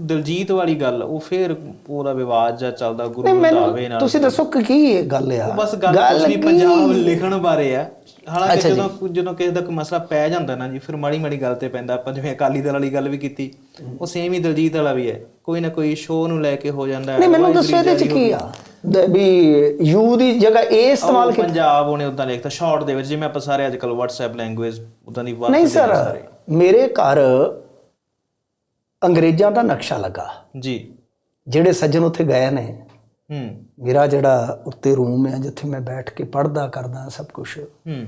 ਦਿਲਜੀਤ ਵਾਲੀ ਗੱਲ ਉਹ ਫੇਰ ਪੂਰਾ ਵਿਵਾਦ ਜਾਂ ਚੱਲਦਾ ਗੁਰੂ ਰੰਧਾਵੇ ਨਾਲ। ਤੁਸੀਂ ਦੱਸੋ ਕਿ ਕੀ ਇਹ ਗੱਲ ਆ? ਬਸ ਗੱਲ ਕੀ- ਪੰਜਾਬ ਲਿਖਣ ਬਾਰੇ ਆ। ਹਾਲਾਂਕਿ। ਜਦੋਂ ਜਦੋਂ ਕਿਸੇ ਦਾ ਕੋਈ ਮਸਲਾ ਪੈ ਜਾਂਦਾ ਨਾ ਜੀ ਫਿਰ ਮਾੜੀ ਮਾੜੀ ਗੱਲ ਤੇ ਪੈਂਦਾ। ਆਪਾਂ ਜਿਵੇਂ ਅਕਾਲੀ ਦਲ ਵਾਲੀ ਗੱਲ ਵੀ ਕੀਤੀ ਉਹ ਸੇਮ ਹੀ ਦਲਜੀਤ ਵਾਲਾ ਵੀ ਹੈ। ਕੋਈ ਨਾ ਕੋਈ ਸ਼ੋਅ ਨੂੰ ਲੈ ਕੇ ਹੋ ਜਾਂਦਾ ਨਹੀਂ ਮੈਨੂੰ ਦੱਸੋ ਇਹਦੇ ਚ ਕੀ ਆ? ਵੀ ਯੂ ਦੀ ਜਗ੍ਹਾ ਇਹ ਇਸਤੇਮਾਲ ਕੀਤਾ ਪੰਜਾਬ ਉਹਨੇ ਉਦਾਂ ਲਿਖਤਾ ਸ਼ਾਰਟ ਦੇ ਵਿੱਚ ਜਿਵੇਂ ਆਪਾਂ ਸਾਰੇ ਅੱਜ ਕੱਲ WhatsApp ਲੈਂਗੁਏਜ ਉਦਾਂ ਦੀ ਵਰਤਦੇ ਨਹੀਂ ਸਾਰੇ। ਮੇਰੇ ਘਰ ਅੰਗਰੇਜ਼ਾਂ ਦਾ ਨਕਸ਼ਾ ਲੱਗਾ। ਜੀ। ਜਿਹੜੇ ਸੱਜਣ ਉੱਥੇ ਗਏ ਨੇ ਹੂੰ। ਮੇਰਾ ਜਿਹੜਾ ਉੱਤੇ ਰੂਮ ਹੈ ਜਿੱਥੇ ਮੈਂ ਬੈਠ ਕੇ ਪੜ੍ਹਦਾ ਕਰਦਾ ਸਭ ਕੁਝ ਹੂੰ।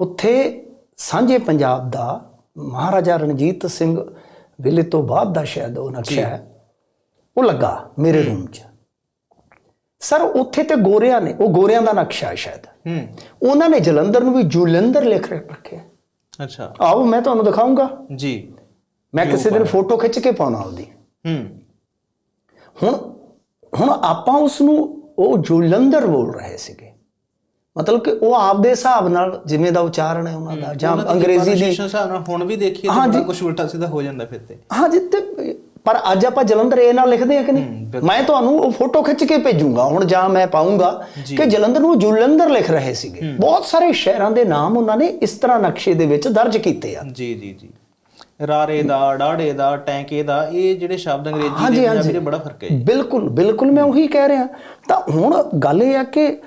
ਉੱਥੇ ਸਾਂਝੇ ਪੰਜਾਬ ਦਾ ਮਹਾਰਾਜਾ ਰਣਜੀਤ ਸਿੰਘ ਵੇਲੇ ਤੋਂ ਬਾਅਦ ਦਾ ਸ਼ਾਇਦ ਉਹ ਨਕਸ਼ਾ ਹੈ ਉਹ ਲੱਗਾ ਮੇਰੇ ਰੂਮ 'ਚ। ਸਰ ਉੱਥੇ ਤੇ ਗੋਰਿਆਂ ਨੇ ਉਹ ਗੋਰਿਆਂ ਦਾ ਨਕਸ਼ਾ ਹੈ ਸ਼ਾਇਦ। ਹੂੰ। ਉਹਨਾਂ ਨੇ ਜਲੰਧਰ ਨੂੰ ਵੀ ਜੁਲੰਧਰ ਲਿਖ ਰੱਖਿਆ। ਅੱਛਾ। ਆਓ ਮੈਂ ਤੁਹਾਨੂੰ ਦਿਖਾਉਂਗਾ ਜੀ। ਮੈਂ ਕਿਸੇ ਦਿਨ ਫੋਟੋ ਖਿੱਚ ਕੇ ਪਾਉਣਾ ਉਹਦੀ। ਹੂੰ। ਹੁਣ ਹੁਣ ਆਪਾਂ ਉਸ ਨੂੰ ਉਹ ਜੁਲੰਧਰ ਬੋਲ ਰਹੇ ਸੀਗੇ ਮਤਲਬ ਕਿ ਉਹ ਆਪਦੇ ਹਿਸਾਬ ਨਾਲ ਜਿਵੇਂ ਦਾ ਉਚਾਰਨ ਹੈ ਉਹਨਾਂ ਦਾ ਜਾਂ ਅੰਗਰੇਜ਼ੀ ਦੀ pronunciation ਹਿਸਾਬ ਨਾਲ ਹੁਣ ਵੀ ਦੇਖੀਏ ਤਾਂ ਕੁਝ ਉਲਟਾ ਸਿੱਧਾ ਹੋ ਜਾਂਦਾ ਫਿਰ ਤੇ। ਹਾਂ ਜਿੱਤੇ ਪਰ ਅੱਜ ਆਪਾਂ ਜਲੰਧਰ ਇਹ ਨਾਲ ਲਿਖਦੇ ਆ ਕਿ ਨਹੀਂ? ਮੈਂ ਤੁਹਾਨੂੰ ਉਹ ਫੋਟੋ ਖਿੱਚ ਕੇ ਭੇਜੂੰਗਾ ਹੁਣ ਜਾਂ ਮੈਂ ਪਾਉਂਗਾ ਕਿ ਜਲੰਧਰ ਨੂੰ ਜੁਲੰਧਰ ਲਿਖ ਰਹੇ ਸੀਗੇ। ਬਹੁਤ ਸਾਰੇ ਸ਼ਹਿਰਾਂ ਦੇ ਨਾਮ ਉਹਨਾਂ ਨੇ ਇਸ ਤਰ੍ਹਾਂ ਨਕਸ਼ੇ ਦੇ ਵਿੱਚ ਦਰਜ ਕੀਤੇ ਆ। ਜੀ ਜੀ ਜੀ। ਰਾਰੇ ਦਾ ਡਾੜੇ ਦਾ ਟੈਂਕੇ ਦਾ ਇਹ ਜਿਹੜੇ ਸ਼ਬਦ ਅੰਗਰੇਜ਼ੀ ਦੇ। ਪੰਜਾਬੀ ਦੇ ਬੜਾ ਫ਼ਰਕ ਹੈ। ਬਿਲਕੁਲ ਬਿਲਕੁਲ ਮੈਂ ਉਹੀ ਕਹਿ ਰਿਹਾ। ਤਾਂ ਹੁਣ ਗੱਲ ਇਹ ਆ ਕਿ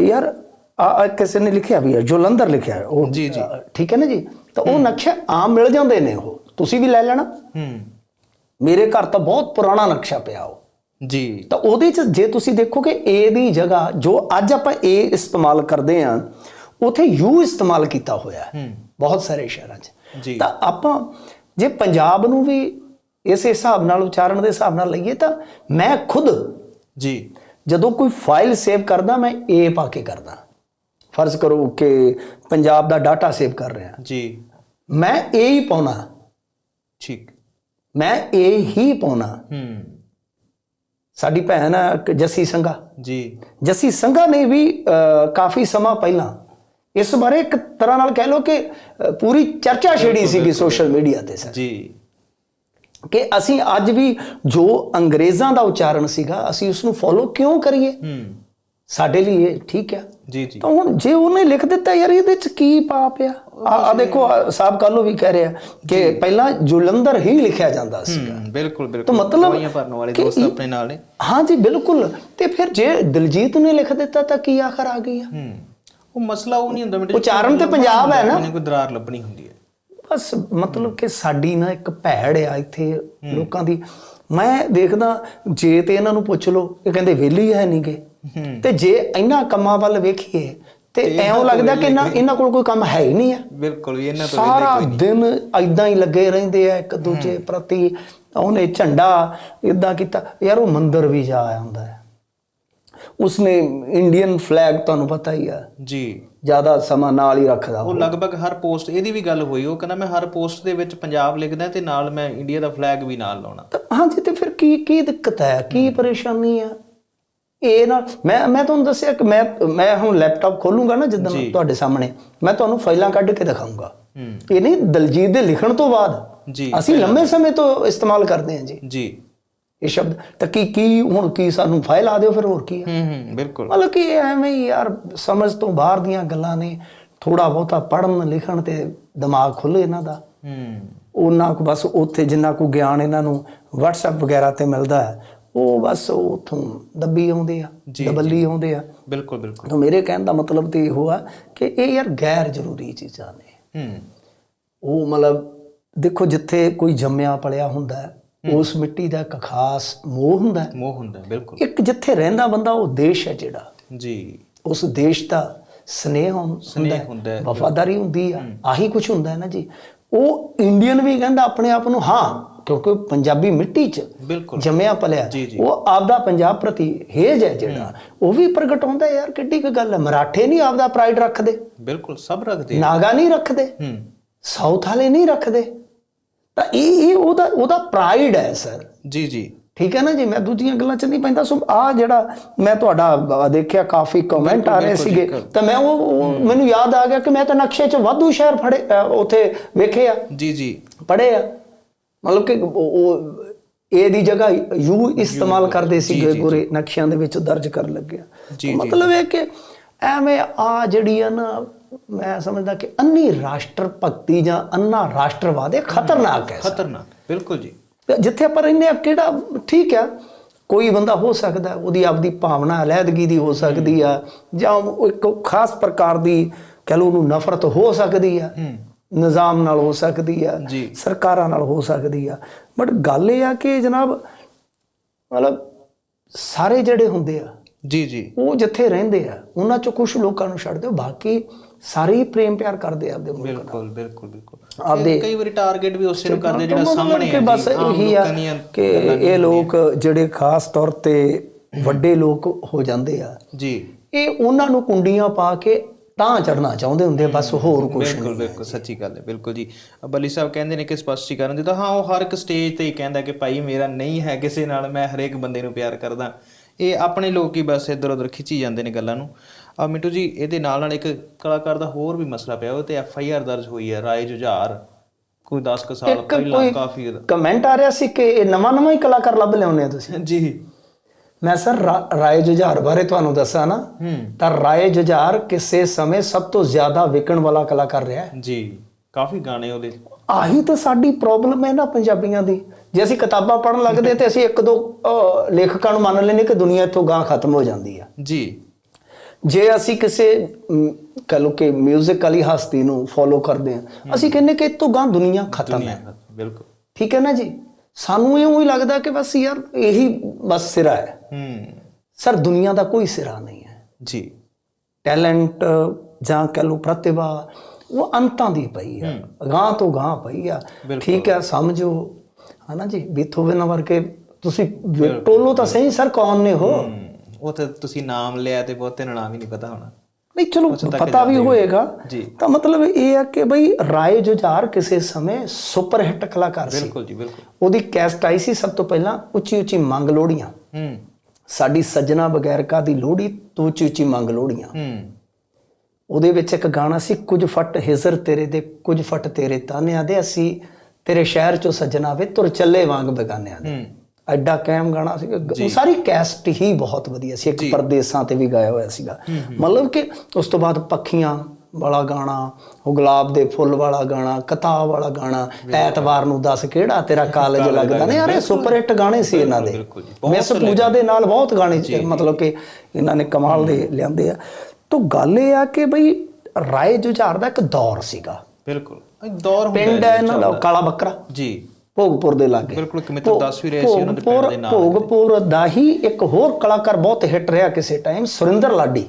ਯਾਰ ਆ ਕਿਸੇ ਨੇ ਲਿਖਿਆ ਵੀ ਹੈ ਜੁਲੰਧਰ ਲਿਖਿਆ ਹੈ ਉਹ ਜੀ, ਜੀ। ਠੀਕ ਹੈ ਨਾ ਜੀ? ਤਾਂ ਉਹ ਨਕਸ਼ਾ ਆਮ ਮਿਲ ਜਾਂਦੇ ਨੇ ਉਹ। ਤੁਸੀਂ ਵੀ ਲੈ ਲੈਣਾ। ਹੂੰ। ਮੇਰੇ ਘਰ ਤਾਂ ਬਹੁਤ ਪੁਰਾਣਾ ਨਕਸ਼ਾ ਪਿਆ ਉਹ। ਜੀ। ਤਾਂ ਉਹਦੇ ਚ ਜੇ ਤੁਸੀਂ ਦੇਖੋਗੇ ਏ ਦੀ ਜਗ੍ਹਾ ਜੋ ਅੱਜ ਆਪਾਂ ਏ ਇਸਤੇਮਾਲ ਕਰਦੇ ਆ ਉਥੇ ਯੂ ਇਸਤੇਮਾਲ ਕੀਤਾ ਹੋਇਆ ਹੈ। ਹੂੰ। ਬਹੁਤ ਸਾਰੇ ਸ਼ਹਿਰਾਂ 'ਚ। ਜੀ। ਤਾਂ ਆਪਾਂ ਜੇ ਪੰਜਾਬ ਨੂੰ ਵੀ ਇਸੇ ਹਿਸਾਬ ਨਾਲ ਉਚਾਰਨ ਦੇ ਹਿਸਾਬ ਨਾਲ ਲਈਏ ਤਾਂ ਮੈਂ ਖੁਦ ਜੀ। ਜਦੋਂ ਕੋਈ ਫਾਈਲ ਸੇਵ ਕਰਦਾ ਮੈਂ ਏ ਪਾ ਕੇ ਕਰਦਾ। ਫਰਜ਼ ਕਰੋ ਕਿ ਪੰਜਾਬ ਦਾ ਡਾਟਾ ਸੇਵ ਕਰ ਰਿਹਾ। ਜੀ। ਮੈਂ ਏ ਹੀ ਪਾਉਣਾ। ਠੀਕ। ਮੈਂ ਏ ਹੀ ਪਾਉਣਾ। ਹੂੰ। ਸਾਡੀ ਭੈਣ ਜੱਸੀ ਸੰਘਾ। ਜੀ। ਜੱਸੀ ਸੰਘਾ ਨੇ ਵੀ ਕਾਫੀ ਸਮਾਂ ਪਹਿਲਾਂ ਇਸ ਬਾਰੇ ਇੱਕ ਤਰ੍ਹਾਂ ਨਾਲ ਕਹਿ ਲਓ ਕਿ ਪੂਰੀ ਚਰਚਾ ਛੇੜੀ ਸੀਗੀ ਸੋਸ਼ਲ ਮੀਡੀਆ ਤੇ ਸਰ। ਜੀ। ਕਿ ਅਸੀਂ ਅੱਜ ਵੀ ਜੋ ਅੰਗਰੇਜ਼ਾਂ ਦਾ ਉਚਾਰਨ ਸੀਗਾ ਅਸੀਂ ਉਸ ਨੂੰ ਫੋਲੋ ਕਿਉਂ ਕਰੀਏ? ਹੂੰ। ਸਾਡੇ ਲਈ ਇਹ ਠੀਕ ਹੈ ਜੀ ਜੀ। ਤਾਂ ਹੁਣ ਜੇ ਉਹਨੇ ਲਿਖ ਦਿੱਤਾ ਯਾਰ ਇਹਦੇ ਚ ਕੀ ਪਾਪ ਆ? ਆ ਆ ਦੇਖੋ ਸਾਹਿਬ ਕੱਲ੍ਹ ਨੂੰ ਵੀ ਕਹਿ ਰਿਹਾ ਕਿ ਪਹਿਲਾਂ ਜੁਲੰਧਰ ਹੀ ਲਿਖਿਆ ਜਾਂਦਾ ਸੀ ਬਿਲਕੁਲ ਬਿਲਕੁਲ। ਤਾਂ ਮਤਲਬ ਭਰਨ ਵਾਲੇ ਕਿ ਦੋਸਤ ਇਹ- ਆਪਣੇ ਨਾਲ ਨੇ। ਹਾਂ ਜੀ ਬਿਲਕੁਲ। ਤੇ ਫਿਰ ਜੇ ਦਿਲਜੀਤ ਨੇ ਲਿਖ ਦਿੱਤਾ ਤਾਂ ਕੀ ਆਖਰ ਆ ਗਈ ਆ? ਉਹ ਮਸਲਾ ਉਹ ਨਹੀਂ ਹੁੰਦਾ ਬੇਟੇ ਉਚਾਰਨ ਤੇ ਪੰਜਾਬ ਹੈ ਨਾ। ਕੋਈ ਦਰਾਰ ਲੱਭਣੀ ਹੁੰਦੀ ਹੈ। ਬਸ ਮਤਲਬ ਕਿ ਸਾਡੀ ਨਾ ਇੱਕ ਭੈੜ ਆ ਇੱਥੇ ਲੋਕਾਂ ਦੀ। ਮੈਂ ਦੇਖਦਾ ਜੇ ਤੇ ਇਹਨਾਂ ਨੂੰ ਪੁੱਛ ਲਓ ਇਹ ਕਹਿੰਦੇ ਵਿਹਲੀ ਹੈ ਨਹੀਂਗੇ ਤੇ ਜੇ ਇਹਨਾਂ ਕੰਮਾਂ ਵੱਲ ਵੇਖੀਏ ਤੇ ਐਂ ਲੱਗਦਾ ਕਿ ਇਹਨਾਂ ਇਹਨਾਂ ਕੋਲ ਕੋਈ ਕੰਮ ਹੈ ਹੀ ਨਹੀਂ ਆ। ਬਿਲਕੁਲ ਵੀ ਇਹਨਾਂ ਤੋਂ ਸਾਰਾ ਦਿਨ ਐਦਾਂ ਹੀ ਲੱਗੇ ਰਹਿੰਦੇ ਆ ਇੱਕ ਦੂਜੇ ਪ੍ਰਤੀ। ਉਹਨੇ ਝੰਡਾ ਇਦਾਂ ਕੀਤਾ। ਯਾਰ ਉਹ ਮੰਦਿਰ ਵੀ ਜਾ ਆਉਂਦਾ ਹੈ। ਉਸਨੇ ਇੰਡੀਅਨ ਫਲੈਗ ਤੁਹਾਨੂੰ ਪਤਾ ਹੀ ਆ। ਜੀ। ਜ਼ਿਆਦਾ ਸਮਾਂ ਨਾਲ ਹੀ ਰੱਖਦਾ ਉਹ ਲਗਭਗ ਹਰ ਪੋਸਟ ਇਹਦੀ ਵੀ ਗੱਲ ਹੋਈ ਉਹ ਕਹਿੰਦਾ ਮੈਂ ਹਰ ਪੋਸਟ ਦੇ ਵਿੱਚ ਪੰਜਾਬ ਲਿਖਦਾ ਤੇ ਨਾਲ ਮੈਂ ਇੰਡੀਆ ਦਾ ਫਲੈਗ ਵੀ ਨਾਲ ਲਾਉਣਾ। ਹਾਂਜੀ ਤੇ ਫਿਰ ਕੀ ਕੀ ਦਿੱਕਤ ਹੈ? ਕੀ ਪਰੇਸ਼ਾਨੀ ਆ? ਇਹ ਨਾਲ ਮੈਂ ਮੈਂ ਤੁਹਾਨੂੰ ਦੱਸਿਆ ਕਿ ਮੈਂ ਮੈਂ ਹੁਣ ਲੈਪਟਾਪ ਖੋਲੂੰਗਾ ਨਾ ਜਿੱਦਾਂ ਤੁਹਾਡੇ ਸਾਹਮਣੇ ਮੈਂ ਤੁਹਾਨੂੰ ਫਾਈਲਾਂ ਕੱਢ ਕੇ ਦਿਖਾਊਂਗਾ ਹੂੰ। ਇਹ ਨਹੀਂ ਦਲਜੀਤ ਦੇ ਲਿਖਣ ਤੋਂ ਬਾਅਦ। ਜੀ ਅਸੀਂ ਲੰਮੇ ਸਮੇਂ ਤੋਂ ਇਸਤੇਮਾਲ ਕਰਦੇ ਹਾਂ ਜੀ। ਜੀ। ਇਹ ਸ਼ਬਦ ਤਾਂ ਕੀ ਕੀ ਹੁਣ ਕੀ ਸਾਨੂੰ ਫਾਈਲ ਆ ਦਿਓ ਫਿਰ ਹੋਰ ਕੀ ਹੈ? ਹੂੰ ਹੂੰ ਬਿਲਕੁਲ। ਮਤਲਬ ਕਿ ਐਵੇਂ ਹੀ ਯਾਰ ਸਮਝ ਤੋਂ ਬਾਹਰ ਦੀਆਂ ਗੱਲਾਂ ਨੇ ਥੋੜਾ ਬਹੁਤਾ ਪੜਨ ਲਿਖਣ ਤੇ ਦਿਮਾਗ ਖੁੱਲੇ ਇਹਨਾਂ ਦਾ। ਹੂੰ। ਉਹਨਾਂ ਕੋ ਬਸ ਉੱਥੇ ਜਿੰਨਾ ਕੋ ਗਿਆਨ ਇਹਨਾਂ ਨੂੰ WhatsApp ਵਗੈਰਾ ਤੇ ਮਿਲਦਾ ਹੈ ਉਹ ਬਸ ਉਥੋਂ ਦੱਬੀ ਆਉਂਦੇ ਆ ਦਬੱਲੀ ਆਉਂਦੇ ਆ। ਬਿਲਕੁਲ ਬਿਲਕੁਲ। ਤਾਂ ਮੇਰੇ ਕਹਿਣ ਦਾ ਮਤਲਬ ਤੇ ਇਹੋ ਆ ਕਿ ਇਹ ਯਾਰ ਗੈਰ ਜ਼ਰੂਰੀ ਚੀਜ਼ਾਂ ਨੇ। ਹੂੰ। ਉਹ ਮਤਲਬ ਦੇਖੋ ਜਿੱਥੇ ਕੋਈ ਜੰਮਿਆ ਪਲਿਆ ਹੁੰਦਾ ਹੈ ਉਸ ਮਿੱਟੀ ਦਾ ਇੱਕ ਖਾਸ ਮੋਹ ਹੁੰਦਾ ਮੋਹ ਹੁੰਦਾ ਬਿਲਕੁਲ। ਇੱਕ ਜਿੱਥੇ ਰਹਿੰਦਾ ਬੰਦਾ ਉਹ ਦੇਸ਼ ਹੈ ਜਿਹੜਾ। ਜੀ। ਉਸ ਦੇਸ਼ ਦਾ ਸਨੇਹ ਹੁੰਦਾ। ਵਫਾਦਾਰੀ ਹੁੰਦੀ ਆ। ਆਹੀ ਕੁਝ ਹੁੰਦਾ ਹੈ ਨਾ ਜੀ। ਉਹ ਇੰਡੀਅਨ ਵੀ ਕਹਿੰਦਾ ਆਪਣੇ ਆਪ ਨੂੰ ਹਾਂ ਕਿਉਂਕਿ ਪੰਜਾਬੀ ਮਿੱਟੀ 'ਚ ਜੰਮਿਆ ਪਲਿਆ। ਉਹ ਆਪਦਾ ਪੰਜਾਬ ਪ੍ਰਤੀ ਹੇਜ ਹੈ ਜਿਹੜਾ। ਉਹ ਵੀ ਪ੍ਰਗਟ ਹੁੰਦਾ ਯਾਰ ਕਿੱਡੀ ਕੁ ਗੱਲ ਹੈ। ਮਰਾਠੇ ਨਹੀਂ ਆਪਦਾ ਪ੍ਰਾਈਡ ਰੱਖਦੇ। ਬਿਲਕੁਲ ਸਭ ਰੱਖਦੇ। ਨਾਗਾ ਨਹੀਂ ਰੱਖਦੇ। ਹੂੰ। ਸਾਊਥ ਵਾਲੇ ਨਹੀਂ ਰੱਖਦੇ। ਤਾਂ ਇਹ ਇਹ ਉਹਦਾ ਉਹਦਾ ਪ੍ਰਾਈਡ ਹੈ ਸਰ ਜੀ ਜੀ। ਠੀਕ ਹੈ ਨਾ ਜੀ? ਮੈਂ ਦੂਜੀਆਂ ਗੱਲਾਂ ਚ ਨਹੀਂ ਪੈਂਦਾ। ਸੋ ਆ ਜਿਹੜਾ ਮੈਂ ਤੁਹਾਡਾ ਦੇਖਿਆ ਕਾਫੀ ਕਮੈਂਟ ਆ ਰਹੇ ਸੀਗੇ। ਤਾਂ ਮੈਂ ਉਹ ਮੈਨੂੰ ਯਾਦ ਆ ਗਿਆ ਕਿ ਮੈਂ ਤਾਂ ਨਕਸ਼ੇ 'ਚ ਵਾਧੂ ਸ਼ਹਿਰ ਫੜੇ ਉੱਥੇ ਵੇਖੇ ਆ। ਜੀ ਜੀ। ਪੜੇ ਆ। ਮਤਲਬ ਕਿ ਉਹ- ਏ ਦੀ ਜਗ੍ਹਾ ਯੂ ਇਸਤੇਮਾਲ ਕਰਦੇ ਸੀਗੇ ਗੋਰੇ ਨਕਸ਼ਿਆਂ ਦੇ ਵਿੱਚ ਦਰਜ ਕਰਨ ਲੱਗਿਆ। ਮਤਲਬ ਇਹ ਕਿ ਐਵੇਂ ਆ ਜਿਹੜੀ ਆ ਨਾ ਮੈਂ ਸਮਝਦਾ ਕਿ ਅੰਨੀ ਰਾਸ਼ਟਰ ਭਗਤੀ ਜਾਂ ਅੰਨਾ ਰਾਸ਼ਟਰਵਾਦ ਇਹ ਖਤਰਨਾਕ ਹੈ ਖਤਰਨਾਕ ਬਿਲਕੁਲ ਜੀ। ਜਿੱਥੇ ਆਪਾਂ ਰਹਿੰਦੇ ਆ ਕਿਹੜਾ ਠੀਕ ਆ ਕੋਈ ਬੰਦਾ ਹੋ ਸਕਦਾ ਉਹਦੀ ਆਪਦੀ ਭਾਵਨਾ ਅਲੈਦਗੀ ਦੀ ਹੋ ਸਕਦੀ ਆ ਜਾਂ ਇੱਕ ਖਾਸ ਪ੍ਰਕਾਰ ਦੀ ਕਹ ਲਓ ਉਹਨੂੰ ਨਫ਼ਰਤ ਹੋ ਸਕਦੀ ਆ ਨਿਜ਼ਾਮ ਨਾਲ ਹੋ ਸਕਦੀ ਆ। ਸਰਕਾਰਾਂ ਨਾਲ ਹੋ ਸਕਦੀ ਆ। ਬਟ ਗੱਲ ਇਹ ਆ ਕਿ ਜਨਾਬ ਮਤਲਬ ਸਾਰੇ ਜਿਹੜੇ ਹੁੰਦੇ ਆ ਜੀ ਜੀ। ਉਹ ਜਿੱਥੇ ਰਹਿੰਦੇ ਆ ਉਹਨਾਂ ਚੋਂ ਕੁਝ ਲੋਕਾਂ ਨੂੰ ਛੱਡ ਦਿਓ ਬਾਕੀ ਸਾਰੇ ਹੀ ਪ੍ਰੇਮ ਪਿਆਰ ਕਰਦੇ ਆ ਆਪਦੇ ਮੁਲਕ ਨਾਲ ਬਿਲਕੁਲ ਬਿਲਕੁਲ ਬਿਲਕੁਲ। ਆਪਦੇ- ਕਈ ਵਾਰੀ ਟਾਰਗੇਟ ਵੀ ਉਸੇ ਨੂੰ ਕਰਦੇ ਜਿਹੜਾ ਸਾਹਮਣੇ ਹੈ ਬਸ ਇਹੀ ਆ ਕਿ ਇਹ ਲੋਕ ਜਿਹੜੇ ਖਾਸ ਤੌਰ ਤੇ ਵੱਡੇ ਲੋਕ ਹੋ ਜਾਂਦੇ ਆ ਜੀ। ਇਹ ਉਹਨਾਂ ਨੂੰ ਕੁੰਡੀਆਂ ਪਾ ਕੇ ਤਾਂ ਚੜਨਾ ਚਾਹੁੰਦੇ ਹੁੰਦੇ ਬਸ ਹੋਰ ਕੁਝ ਬਿਲਕੁਲ ਬਿਲਕੁਲ ਸੱਚੀ ਗੱਲ ਹੈ ਬਿਲਕੁਲ ਜੀ। ਬੱਲੀ ਸਾਹਿਬ ਕਹਿੰਦੇ ਨੇ ਕਿ ਸਪਸ਼ਟੀਕਰਨ ਦਿੱਤਾ ਹਾਂ ਉਹ ਹਰ ਇੱਕ ਸਟੇਜ ਤੇ ਹੀ ਕਹਿੰਦਾ ਕਿ ਭਾਈ ਮੇਰਾ ਨਹੀਂ ਹੈ ਕਿਸੇ ਨਾਲ ਮੈਂ ਹਰੇਕ ਬੰਦੇ ਨੂੰ ਪਿਆਰ ਕਰਦਾ। ਇਹ ਆਪਣੇ ਲੋਕ ਹੀ ਬਸ ਇੱਧਰ ਉੱਧਰ ਖਿੱਚੀ ਜਾਂਦੇ ਨੇ ਗੱਲਾਂ ਨੂੰ। ਆ ਮਿੰਟੂ ਜੀ ਇਹਦੇ ਨਾਲ ਨਾਲ ਇੱਕ ਕਲਾਕਾਰ ਦਾ ਹੋਰ ਵੀ ਮਸਲਾ ਪਿਆ ਉਹ ਤੇ ਐਫ ਆਈ ਆਰ ਦਰਜ ਹੋਈ ਹੈ ਰਾਏ ਜੁਝਾਰ। ਕੋਈ 10 ਕੁ ਸਾਲ ਪਹਿਲਾਂ ਕਾਫੀ ਕਮੈਂਟ ਆ ਰਿਹਾ ਸੀ ਕਿ ਇਹ ਨਵਾਂ ਨਵਾਂ ਹੀ ਕਲਾਕਾਰ ਲੱਭ ਲਿਆਉਂਦੇ ਆ ਤੁਸੀਂ? ਜੀ। ਮੈਂ ਸਰ ਰਾਏ ਜੁਝਾਰ ਬਾਰੇ ਤੁਹਾਨੂੰ ਦੱਸਾਂ ਨਾ ਤਾਂ ਰਾਏ ਜੁਝਾਰ ਕਿਸੇ ਸਮੇਂ ਸਭ ਤੋਂ ਜ਼ਿਆਦਾ ਵਿਕਣ ਵਾਲਾ ਕਲਾਕਾਰ ਰਿਹਾ ਜੀ ਕਾਫੀ ਗਾਣੇ ਉਹਦੇ। ਆਹੀ ਤਾਂ ਸਾਡੀ ਪ੍ਰੋਬਲਮ ਹੈ ਨਾ ਪੰਜਾਬੀਆਂ ਦੀ। ਜੇ ਅਸੀਂ ਕਿਤਾਬਾਂ ਪੜ੍ਹਨ ਲੱਗਦੇ ਤੇ ਅਸੀਂ ਇੱਕ ਦੋ ਲੇਖਕਾਂ ਨੂੰ ਮੰਨ ਲੈਨੇ ਕਿ ਦੁਨੀਆ ਇੱਥੋਂ ਗਾਂ ਖਤਮ ਹੋ ਜਾਂਦੀ ਆ। ਜੀ। ਜੇ ਅਸੀਂ ਕਿਸੇ ਕਹ ਲਓ ਕਿ 뮤직 ਵਾਲੀ ਹਸਤੀ ਨੂੰ ਫੋਲੋ ਕਰਦੇ ਹਾਂ ਅਸੀਂ ਕਹਿੰਦੇ ਕਿ ਇੱਥੋਂ ਗਾਂ ਦੁਨੀਆ ਖਤਮ ਹੈ। ਬਿਲਕੁਲ। ਠੀਕ ਹੈ ਨਾ ਜੀ? ਸਾਨੂੰ ਇਉਂ ਹੀ ਲੱਗਦਾ ਕਿ ਬਸ ਯਾਰ ਇਹੀ ਬਸ ਸਿਰਾ ਹੈ। ਹੂੰ। ਸਰ ਦੁਨੀਆ ਦਾ ਕੋਈ ਸਿਰਾ ਨਹੀਂ ਹੈ। ਜੀ। ਟੈਲੈਂਟ ਜਾਂ ਕਹ ਲਓ ਪ੍ਰਤਿਭਾ ਉਹ ਅੰਤਾਂ ਦੀ ਪਈ ਆ। ਗਾਂ ਤੋਂ ਗਾਂ ਪਈ ਆ। ਠੀਕ ਹੈ ਸਮਝੋ। ਹਨਾ ਜੀ? ਬੀਥੋਵਨ ਵਰਗੇ ਤੁਸੀਂ ਟੋਲੋ ਤਾਂ ਸਹੀ ਸਰ ਕੌਣ ਨੇ ਹੋ ਉਹ ਤਾਂ ਤੁਸੀਂ ਨਾਮ ਲਿਆ ਤੇ ਬਹੁਤੇ ਨਾਮ ਹੀ ਨਹੀਂ ਪਤਾ ਹੋਣਾ। ਨਹੀਂ ਚਲੋ ਪਤਾ ਵੀ ਹੋਏਗਾ। ਤਾਂ ਮਤਲਬ ਇਹ ਆ ਕਿ ਬਈ ਰਾਏ ਜੁਝਾਰ ਕਿਸੇ ਸਮੇਂ ਸੁਪਰ ਹਿੱਟ ਕਲਾਕਾਰ ਸੀ। ਬਿਲਕੁਲ ਜੀ ਬਿਲਕੁਲ। ਉਹਦੀ ਕੈਸਟ ਆਈ ਸੀ ਸਭ ਤੋਂ ਪਹਿਲਾਂ ਉੱਚੀ ਉੱਚੀ ਮੰਗ ਲੋੜੀਆਂ ਹੂੰ। ਸਾਡੀ ਸੱਜਣਾ ਬਗੈਰ ਕਾ ਦੀ ਲੋੜੀ ਤੂੰ ਉੱਚੀ ਉੱਚੀ ਮੰਗ ਲੋੜੀਆਂ ਹੂੰ। ਉਹਦੇ ਵਿੱਚ ਇੱਕ ਗਾਣਾ ਸੀ ਕੁਝ ਫਟ ਹਿਜ਼ਰ ਤੇਰੇ ਦੇ ਕੁਝ ਫਟ ਤੇਰੇ ਤਾਨਿਆਂ ਦੇ ਅਸੀਂ ਤੇਰੇ ਸ਼ਹਿਰ ਚੋਂ ਸੱਜਣਾ ਵੇ ਤੁਰ ਚੱਲੇ ਵਾਂਗ ਬੇਗਾਨਿਆਂ ਦੇ। ਐਡਾ ਕਾਇਮ ਗਾਣਾ ਸੀਗਾ ਉਹ ਸਾਰੀ ਕੈਸਟ ਹੀ ਬਹੁਤ ਵਧੀਆ ਸੀ। ਇੱਕ ਪਰਦੇਸਾਂ ਤੇ ਵੀ ਗਾਇਆ ਹੋਇਆ ਸੀਗਾ। ਮਤਲਬ ਕਿ ਉਸ ਤੋਂ ਬਾਅਦ ਪੱਖੀਆਂ ਵਾਲਾ ਗਾਣਾ ਉਹ ਗੁਲਾਬ ਦੇ ਫੁੱਲ ਵਾਲਾ ਗਾਣਾ ਕਿਤਾਬ ਵਾਲਾ ਗਾਣਾ ਐਤਵਾਰ ਨੂੰ ਦੱਸ ਕਿਹੜਾ ਤੇਰਾ ਕਾਲਜ ਲੱਗਦਾ ਨੇ। ਯਾਰ ਇਹ ਸੁਪਰ ਹਿੱਟ ਗਾਣੇ ਸੀ ਇਹਨਾਂ ਦੇ। ਮਿਸ ਪੂਜਾ ਦੇ ਨਾਲ ਬਹੁਤ ਗਾਣੇ ਮਤਲਬ ਕਿ ਇਹਨਾਂ ਨੇ ਕਮਾਲ ਦੇ ਲਿਆਂਦੇ ਆ। ਤਾਂ ਗੱਲ ਇਹ ਆ ਕਿ ਬਈ ਰਾਏ ਜੁਝਾਰ ਦਾ ਇੱਕ ਦੌਰ ਸੀਗਾ। ਬਿਲਕੁਲ। ਦੌਰ ਹੁੰਦਾ ਪਿੰਡ ਹੈ ਇਹਨਾਂ ਦਾ ਕਾਲਾ ਬੱਕਰਾ। ਜੀ। ਭੋਗਪੁਰ ਦੇ ਲਾਗੇ। ਬਿਲਕੁਲ ਕਿ ਮਿੱਤਰ ਦੱਸ ਵੀ ਰਹੇ ਸੀ ਉਹਨਾਂ ਦੇ ਪਿੰਡ ਦੇ ਨਾਮ ਭੋਗਪੁਰ ਦਾ। ਹੀ ਇੱਕ ਹੋਰ ਕਲਾਕਾਰ ਬਹੁਤ ਹਿੱਟ ਰਿਹਾ ਕਿਸੇ ਟਾਈਮ ਸੁਰਿੰਦਰ ਲਾਡੀ।